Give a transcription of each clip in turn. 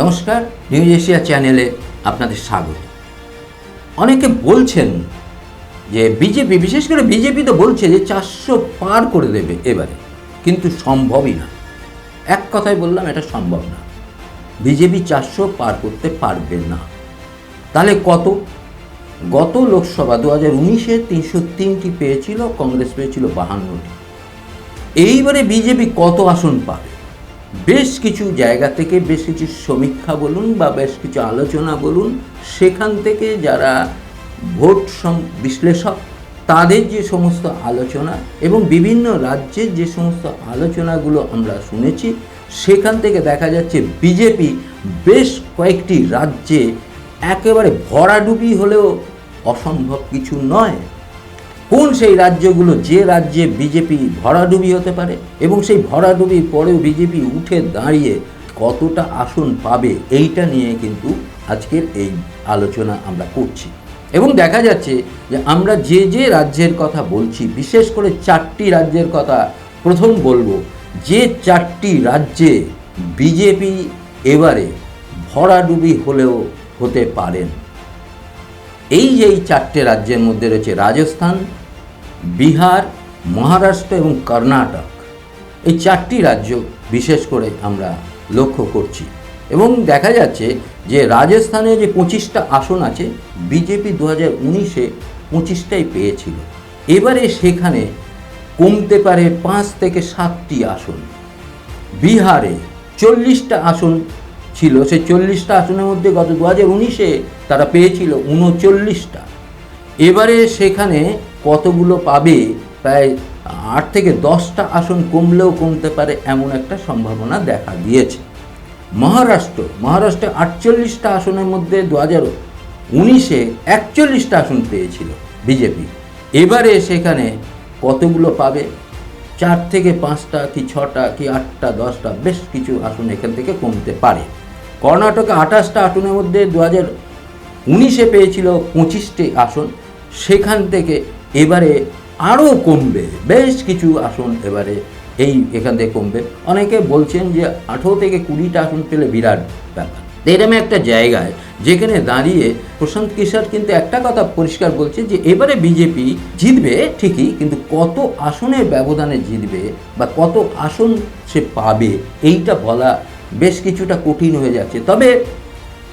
নমস্কার news Asia চ্যানেলে আপনাদের স্বাগত। অনেকে বলছেন যে বিজেপি, বিশেষ করে বিজেপি তো বলছে যে চারশো পার করে দেবে এবারে, কিন্তু সম্ভবই না। এক কথায় বললাম, এটা সম্ভব না। বিজেপি চারশো পার করতে পারবে না। তাহলে কত? গত লোকসভা দু হাজার উনিশে তিনশো তিনটি পেয়েছিল, কংগ্রেস পেয়েছিল বাহান্নটি। এইবারে বিজেপি কত আসন পাবে? বেশ কিছু জায়গা থেকে বেশ কিছু সমীক্ষা বলুন বা বেশ কিছু আলোচনা বলুন, সেখান থেকে যারা ভোট বিশ্লেষক, তাদের যে সমস্ত আলোচনা এবং বিভিন্ন রাজ্যের যে সমস্ত আলোচনাগুলো আমরা শুনেছি, সেখান থেকে দেখা যাচ্ছে বিজেপি বেশ কয়েকটি রাজ্যে একেবারে ভরাডুবি হলেও অসম্ভব কিছু নয়। কোন সেই রাজ্যগুলো যে রাজ্যে বিজেপি ভরাডুবি হতে পারে এবং সেই ভরাডুবির পরেও বিজেপি উঠে দাঁড়িয়ে কতটা আসন পাবে এইটা নিয়ে কিন্তু আজকের এই আলোচনা আমরা করছি। এবং দেখা যাচ্ছে যে আমরা যে যে রাজ্যের কথা বলছি, বিশেষ করে চারটি রাজ্যের কথা প্রথম বলব, যে চারটি রাজ্যে বিজেপি এবারে ভরাডুবি হলেও হতে পারেন। এই যে এই চারটে রাজ্যের মধ্যে রয়েছে রাজস্থান, বিহার, মহারাষ্ট্র এবং কর্ণাটক। এই চারটি রাজ্য বিশেষ করে আমরা লক্ষ্য করছি। এবং দেখা যাচ্ছে যে রাজস্থানে যে পঁচিশটা আসন আছে, বিজেপি দু হাজার উনিশে পঁচিশটাই পেয়েছিল। এবারে সেখানে কমতে পারে পাঁচ থেকে সাতটি আসন। বিহারে চল্লিশটা আসন ছিল, সে চল্লিশটা আসনের মধ্যে গত দু হাজার উনিশে তারা পেয়েছিল উনচল্লিশটা। এবারে সেখানে কতগুলো পাবে, প্রায় আট থেকে দশটা আসন কমলেও কমতে পারে এমন একটা সম্ভাবনা দেখা দিয়েছে। মহারাষ্ট্র, মহারাষ্ট্রে আটচল্লিশটা আসনের মধ্যে দু হাজার উনিশে একচল্লিশটা আসন পেয়েছিল বিজেপি। এবারে সেখানে কতগুলো পাবে? চার থেকে পাঁচটা কি ছটা কি আটটা দশটা, বেশ কিছু আসন এখান থেকে কমতে পারে। কর্ণাটকে আঠাশটা আসনের মধ্যে দু হাজার উনিশে পেয়েছিল পঁচিশটি আসন। সেখান থেকে এবারে আরও কমবে, বেশ কিছু আসন এবারে এই এখান থেকে কমবে। অনেকে বলছেন যে আঠেরো থেকে কুড়িটা আসন পেলে বিরাট ব্যাপার। এরম একটা জায়গায় যেখানে দাঁড়িয়ে প্রশান্ত কিশোর কিন্তু একটা কথা পরিষ্কার বলছে যে এবারে বিজেপি জিতবে ঠিকই, কিন্তু কত আসনের ব্যবধানে জিতবে বা কত আসন সে পাবে, এইটা বলা বেশ কিছুটা কঠিন হয়ে যাচ্ছে। তবে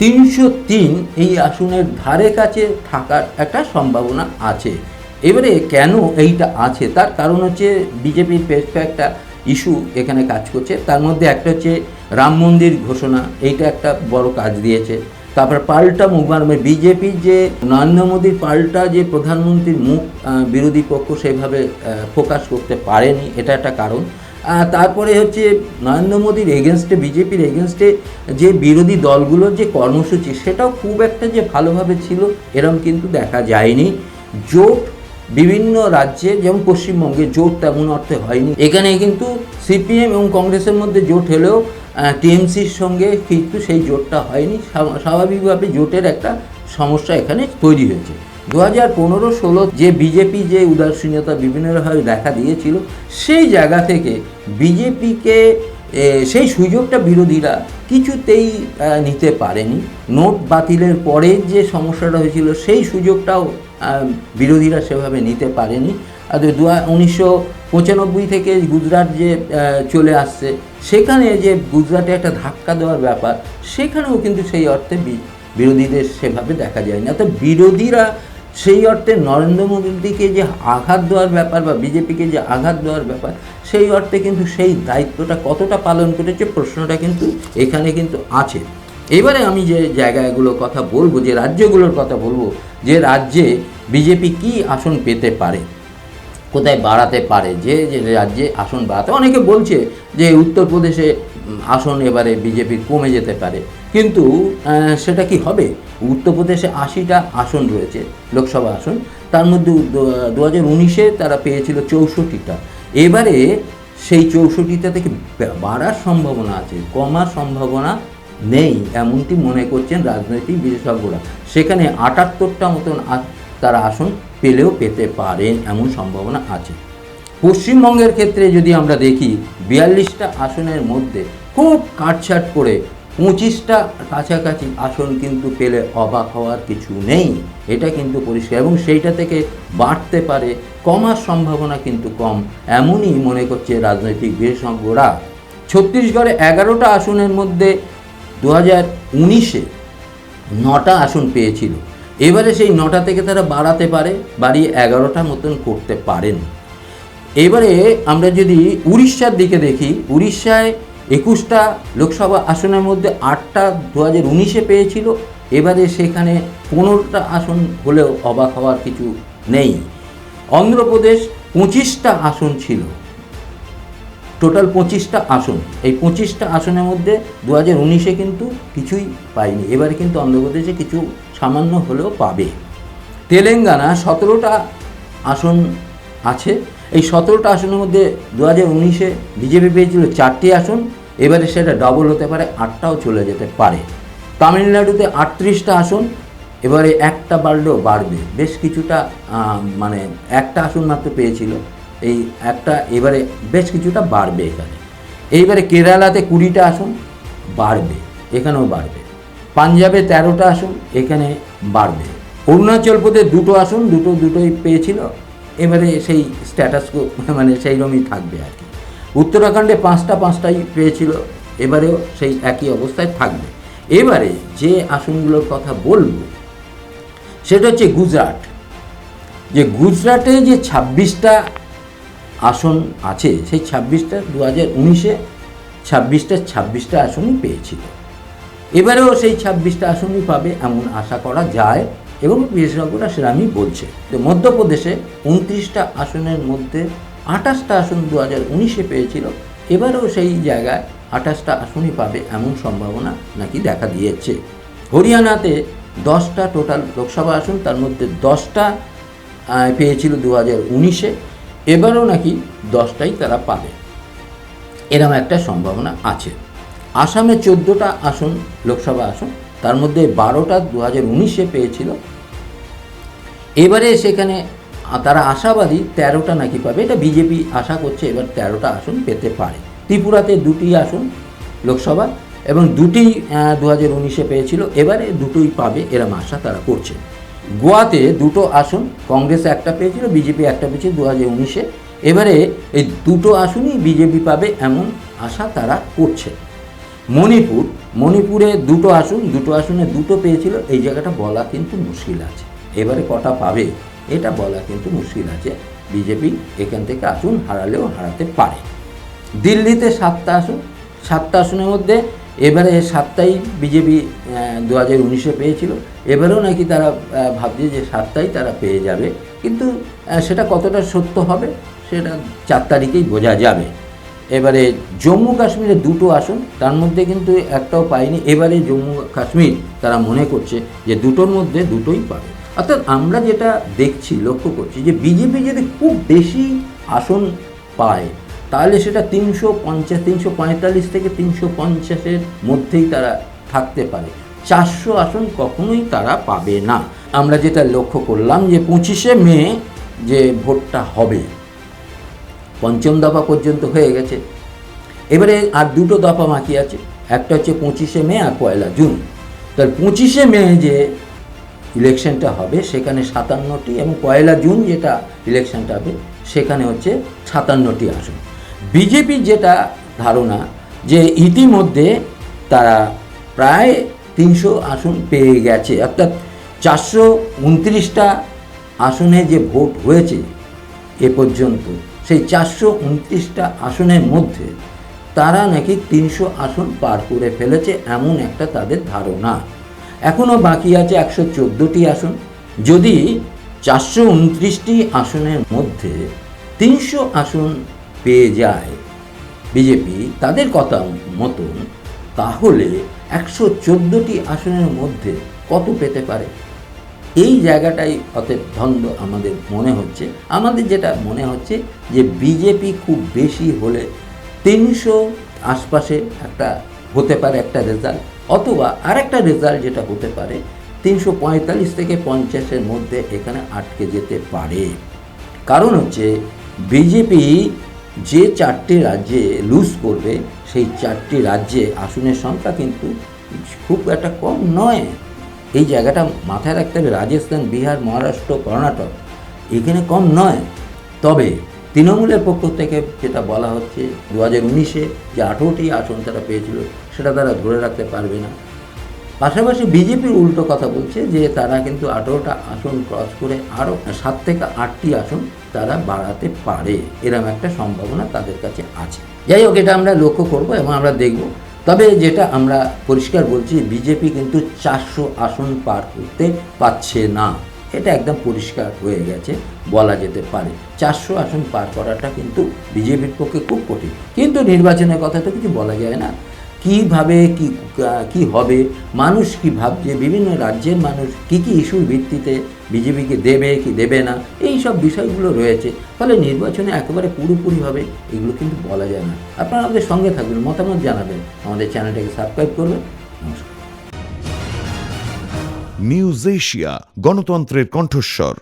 তিনশো তিন এই আসনের ধারে কাছে থাকার একটা সম্ভাবনা আছে। এবারে কেন এইটা আছে? তার কারণ হচ্ছে বিজেপির বেশ কয়েকটা ইস্যু এখানে কাজ করছে। তার মধ্যে একটা হচ্ছে রাম মন্দির ঘোষণা, এইটা একটা বড় কাজ দিয়েছে। তারপর পাল্টা মুখ মানে বিজেপি যে নরেন্দ্র মোদীর পাল্টা যে প্রধানমন্ত্রীর মুখ বিরোধী পক্ষ সেভাবে ফোকাস করতে পারেনি, এটা একটা কারণ। তারপরে হচ্ছে নরেন্দ্র মোদীর এগেনস্টে বিজেপির এগেনস্টে যে বিরোধী দলগুলোর যে কর্মসূচি, সেটাও খুব একটা যে ভালোভাবে ছিল, এরম কিন্তু দেখা যায়নি। জোট বিভিন্ন রাজ্যে, যেমন পশ্চিমবঙ্গে জোট তেমন অর্থে হয়নি। এখানে কিন্তু সিপিএম এবং কংগ্রেসের মধ্যে জোট হলেও টিএমসির সঙ্গে কিন্তু সেই জোটটা হয়নি। স্বাভাবিকভাবে জোটের একটা সমস্যা এখানে তৈরি হয়েছে। দু হাজার পনেরো ষোলো যে বিজেপি যে উদাসীনতা বিভিন্নভাবে দেখা দিয়েছিল, সেই জায়গা থেকে বিজেপিকে সেই সুযোগটা বিরোধীরা কিছুতেই নিতে পারেনি। নোট বাতিলের পরে যে সমস্যাটা হয়েছিল, সেই সুযোগটাও বিরোধীরা সেভাবে নিতে পারেনি। আর দু উনিশশো পঁচানব্বই থেকে গুজরাট যে চলে আসছে, সেখানে যে গুজরাটে একটা ধাক্কা দেওয়ার ব্যাপার, সেখানেও কিন্তু সেই অর্থে বিরোধীদের সেভাবে দেখা যায় না তো বিরোধীরা সেই অর্থে নরেন্দ্র মোদীকে যে আঘাত দেওয়ার ব্যাপার বা বিজেপিকে যে আঘাত দেওয়ার ব্যাপার, সেই অর্থে কিন্তু সেই দায়িত্বটা কতটা পালন করেছে প্রশ্নটা কিন্তু এখানে কিন্তু আছে। এবারে আমি যে জায়গাগুলোর কথা বলব, যে রাজ্যগুলোর কথা বলব, যে রাজ্যে বিজেপি কি আসন পেতে পারে, কোথায় বাড়াতে পারে, যে যে রাজ্যে আসন বাড়াতে, অনেকে বলছে যে উত্তরপ্রদেশে আসন এবারে বিজেপির কমে যেতে পারে। কিন্তু সেটা কি হবে? উত্তরপ্রদেশে আশিটা আসন রয়েছে, লোকসভা আসন। তার মধ্যে দু হাজার উনিশে তারা পেয়েছিল চৌষট্টিটা। এবারে সেই চৌষট্টিটা থেকে বাড়ার সম্ভাবনা আছে, কমার সম্ভাবনা নেই, এমনটি মনে করছেন রাজনৈতিক বিশেষজ্ঞরা। সেখানে আটাত্তরটা মতন তারা আসন পেলেও পেতে পারেন, এমন সম্ভাবনা আছে। পশ্চিমবঙ্গের ক্ষেত্রে যদি আমরা দেখি, বিয়াল্লিশটা আসনের মধ্যে খুব কাটছাট করে পঁচিশটা কাছাকাছি আসন কিন্তু পেলে অবাক হওয়ার কিছু নেই। এটা কিন্তু পরিষ্কার এবং সেইটা থেকে বাড়তে পারে, কমার সম্ভাবনা কিন্তু কম, এমনই মনে করছে রাজনৈতিক বিশেষজ্ঞরা। ছত্তিশগড়ে এগারোটা আসনের মধ্যে দু হাজার উনিশে নটা আসন পেয়েছিল। এবারে সেই নটা থেকে তারা বাড়াতে পারে, বাড়িয়ে এগারোটা মতন করতে পারেন। এবারে আমরা যদি উড়িষ্যার দিকে দেখি, উড়িষ্যায় একুশটা লোকসভা আসনের মধ্যে আটটা দু হাজার উনিশে পেয়েছিল। এবারে সেখানে পনেরোটা আসন হলেও অবাক হওয়ার কিছু নেই। অন্ধ্রপ্রদেশ পঁচিশটা আসন ছিল। টোটাল পঁচিশটা আসন। এই পঁচিশটা আসনের মধ্যে দু হাজার উনিশে কিন্তু কিছুই পায়নি এবারে কিন্তু অন্ধ্রপ্রদেশে কিছু সামান্য হলেও পাবে। তেলেঙ্গানা সতেরোটা আসন আছে। এই সতেরোটা আসনের মধ্যে দু হাজার উনিশে বিজেপি পেয়েছিল চারটি আসন, এবারে সেটা ডবল হতে পারে, আটটাও চলে যেতে পারে। তামিলনাড়ুতে আটত্রিশটা আসন, এবারে একটা বাড়লেও বাড়বে। বেশ কিছুটা মানে একটা আসন মাত্র পেয়েছিল। এই একটা এবারে বেশ কিছুটা বাড়বে এখানে। এইবারে কেরালাতে কুড়িটা আসন, বাড়বে, এখানেও বাড়বে। পাঞ্জাবে তেরোটা আসন, এখানে বাড়বে। অরুণাচল প্রদেশ দুটো আসন, দুটো দুটোই পেয়েছিল। এবারে সেই স্ট্যাটাস মানে সেই রকমই থাকবে আর কি। উত্তরাখণ্ডে পাঁচটা পাঁচটাই পেয়েছিল, এবারেও সেই একই অবস্থায় থাকবে। এবারে যে আসনগুলোর কথা বলব, সেটা হচ্ছে গুজরাট। যে গুজরাটে যে ছাব্বিশটা আসন আছে, সেই ছাব্বিশটা দু হাজার উনিশে ছাব্বিশটা ছাব্বিশটা আসনই পেয়েছিল। এবারেও সেই ছাব্বিশটা আসনই পাবে এমন আশা করা যায়। এবং বিশেষজ্ঞরা সেরামই বলছে তো মধ্যপ্রদেশে উনত্রিশটা আসনের মধ্যে আঠাশটা আসন দু হাজার উনিশে পেয়েছিল। এবারেও সেই জায়গায় আঠাশটা আসনই পাবে এমন সম্ভাবনা নাকি দেখা দিয়েছে। হরিয়ানাতে দশটা টোটাল লোকসভা আসন, তার মধ্যে দশটা পেয়েছিল দু হাজার উনিশে। এবারও নাকি দশটাই তারা পাবে। এরকম একটা সম্ভাবনা আছে। আসামে চোদ্দোটা আসন, লোকসভা আসন তার মধ্যে বারোটা দু হাজার উনিশে পেয়েছিল। এবারে সেখানে তারা আশাবাদী তেরোটা নাকি পাবে। এটা বিজেপি আশা করছে এবার তেরোটা আসন পেতে পারে। ত্রিপুরাতে দুটি আসন লোকসভা এবং দুটি দু হাজার উনিশে পেয়েছিল। এবারে দুটোই পাবে এরম আশা তারা করছে। গোয়াতে দুটো আসন, কংগ্রেস একটা পেয়েছিল, বিজেপি একটা পেয়েছে দু হাজার উনিশে। এবারে এই দুটো আসনই বিজেপি পাবে এমন আশা তারা করছে। মণিপুর, মণিপুরে দুটো আসন, দুটো আসনে দুটো পেয়েছিল, এই জায়গাটা বলা কিন্তু মুশকিল আছে। এবারে কটা পাবে, এটা বলা কিন্তু মুশকিল আছে। বিজেপি এখান থেকে আসন হারালেও হারাতে পারে। দিল্লিতে সাতটা আসন, সাতটা আসনের মধ্যে এবারে সাতটাই বিজেপি দু হাজার উনিশে পেয়েছিল। এবারেও নাকি তারা ভাবছে যে সাতটাই তারা পেয়ে যাবে। কিন্তু সেটা কতটা সত্য হবে, সেটা চার তারিখেই বোঝা যাবে। এবারে জম্মু কাশ্মীরে দুটো আসন, তার মধ্যে কিন্তু একটাও পায়নি এবারে জম্মু কাশ্মীর তারা মনে করছে যে দুটোর মধ্যে দুটোই পাবে। অর্থাৎ আমরা যেটা দেখছি, লক্ষ্য করছি যে বিজেপি যদি খুব বেশি আসন পায়, তাহলে সেটা তিনশো পঞ্চাশ, তিনশো পঁয়তাল্লিশ থেকে তিনশো পঞ্চাশের মধ্যেই তারা থাকতে পারে। চারশো আসন কখনোই তারা পাবে না। আমরা যেটা লক্ষ্য করলাম যে পঁচিশে মে যে ভোটটা হবে পঞ্চম দফা পর্যন্ত হয়ে গেছে। এবারে আর দুটো দফা বাকি আছে। একটা হচ্ছে পঁচিশে মে আর পয়লা জুন। তার পঁচিশে মে যে ইলেকশনটা হবে, সেখানে সাতান্নটি এবং পয়লা জুন যেটা ইলেকশনটা হবে, সেখানে হচ্ছে সাতান্নটি আসন। বিজেপির যেটা ধারণা যে ইতিমধ্যে তারা প্রায় তিনশো আসন পেয়ে গেছে, অর্থাৎ চারশো উনত্রিশটা আসনে যে ভোট হয়েছে এ পর্যন্ত। সেই চারশো উনত্রিশটা আসনের মধ্যে তারা নাকি তিনশো আসন পার করে ফেলেছে এমন একটা তাদের ধারণা। এখনও বাকি আছে একশো চোদ্দোটি আসন। যদি চারশো উনত্রিশটি আসনের মধ্যে তিনশো আসন পেয়ে যায় বিজেপি তাদের কথা মতন, তাহলে একশো চোদ্দোটি আসনের মধ্যে কত পেতে পারে? এই জায়গাটাই অতএব দ্বন্দ্ব আমাদের মনে হচ্ছে। আমাদের যেটা মনে হচ্ছে যে বিজেপি খুব বেশি হলে তিনশো আশপাশে একটা হতে পারে একটা রেজাল্ট, অথবা আরেকটা রেজাল্ট যেটা হতে পারে, তিনশো পঁয়তাল্লিশ থেকে পঞ্চাশের মধ্যে এখানে আটকে যেতে পারে। কারণ হচ্ছে বিজেপি যে চারটি রাজ্যে লুজ করবে, সেই চারটি রাজ্যে আসনের সংখ্যা কিন্তু খুব একটা কম নয়। এই জায়গাটা মাথায় রাখতে হবে, রাজস্থান, বিহার, মহারাষ্ট্র, কর্ণাটক, এখানে কম নয়। তবে তৃণমূলের পক্ষ থেকে যেটা বলা হচ্ছে দু হাজার উনিশে যে আঠেরোটি আসন তারা পেয়েছিল, সেটা তারা ধরে রাখতে পারবে না। পাশাপাশি বিজেপির উল্টো কথা বলছে যে তারা কিন্তু আঠেরোটা আসন ক্রস করে আরও সাত থেকে আটটি আসন তারা বাড়াতে পারে এরকম একটা সম্ভাবনা তাদের কাছে আছে। যাই হোক, এটা আমরা লক্ষ্য করব এবং আমরা দেখব তবে যেটা আমরা পরিষ্কার বলছি, বিজেপি কিন্তু চারশো আসন পার করতে পারছে না। এটা একদম পরিষ্কার হয়ে গেছে, বলা যেতে পারে। চারশো আসন পার করাটা কিন্তু বিজেপির পক্ষে খুব কঠিন। কিন্তু নির্বাচনের কথা তো কিছু বলা যায় না। কীভাবে কি কি হবে? মানুষ কি ভাবছে? বিভিন্ন রাজ্যের মানুষ কি কি ইস্যুর ভিত্তিতে বিজেপিকে দেবে কি দেবে না? এই সব বিষয়গুলো রয়েছে। ফলে নির্বাচনে একেবারে পুরোপুরিভাবে এগুলো কিন্তু বলা যায় না। আপনারা আমাদের সঙ্গে থাকবেন মতামত জানাবেন। আমাদের চ্যানেলটাকে সাবস্ক্রাইব করবেন। নমস্কার। নিউজ এশিয়া, গণতন্ত্রের কণ্ঠস্বর।